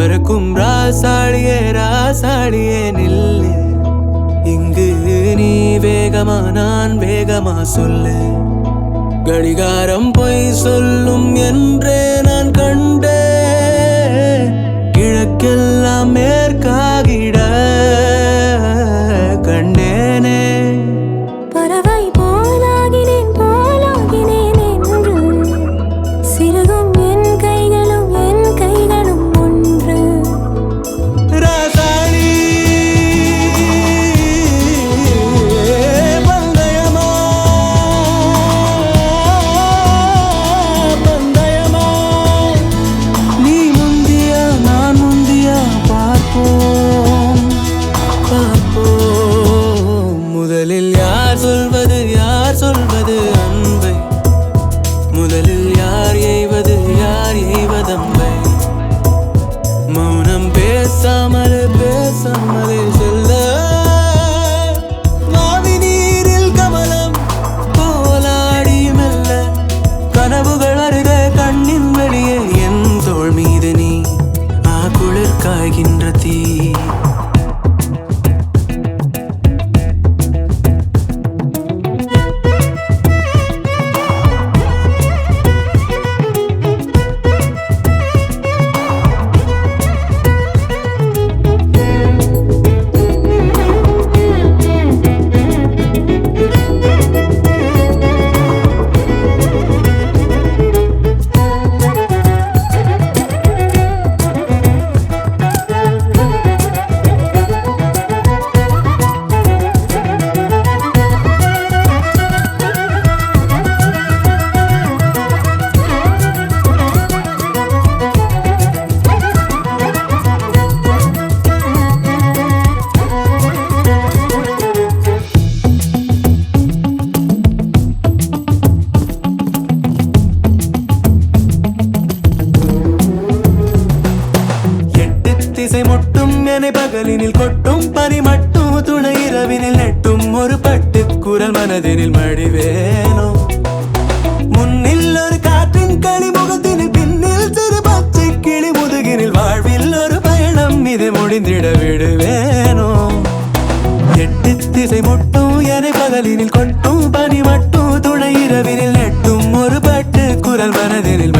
பறக்கும் ராசாடியே ராசாடியே நில்லு. இங்கு நீ வேகமா நான் வேகமா சொல்லு. கடிகாரம் பொய் சொல்லும் என்றே நான் கண்டேன். காய்கின்ற தீ பகலினில் கொட்டும் பனி மட்டும் துணை இரவினில் நெட்டும் ஒரு பட்டு குரல் மனதினில் மடிவேனோ. முன்னில் ஒரு காற்றின் கனிமுகத்தினில் பின்னில் சிறு பச்சை கிளி முதுகினில் வாழ்வில் ஒரு பயணம் இது முடிந்திட விடுவேனோ. எட்டு திசை முட்டும் என பகலினில் கொட்டும் பனி மட்டும் துணை இரவினில் நெட்டும் ஒரு பட்டு குரல் மனதினில்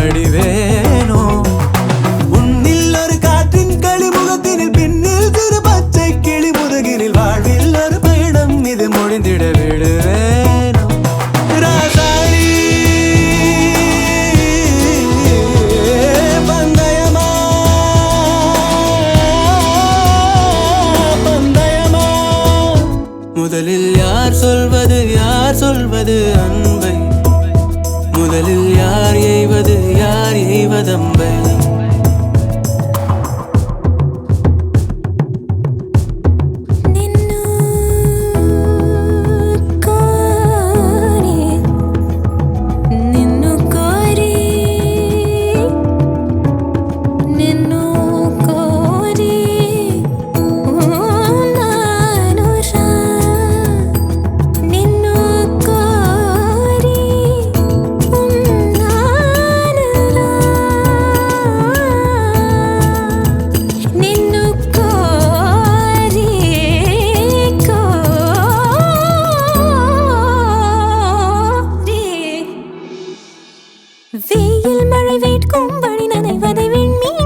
முதலில் யார் சொல்வது யார் சொல்வது அன்பை? முதலில் யார் எய்வது வெயில் மழை வேட்கும் வழி நனைவதை விண்மீன்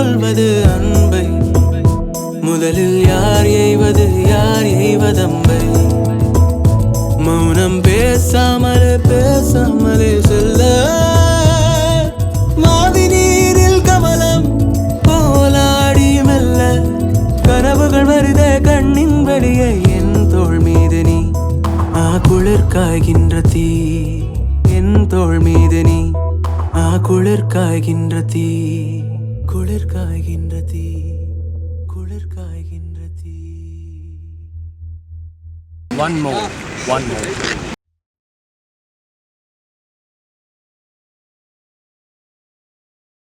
சொல்வது அன்பை. முதலில் யார் எய்வது யார் எய்வதம்பை. மௌனம் பேசாமலே பேசாமலே செல்ல. மாவி நீரில் கமலம் போலாடி மெல்ல. கனவுகள் வருத கண்ணின் வெளியே என் தோல் மீது நீ. ஆ குளிர்காய்கின்ற தீ என் தோல் மீது நீ. ஆ குளிர்காய்கின்ற தீ. குளிர் காய்கின்ற தீ குளிர் காய்கின்ற தீ ஒன் more. One more.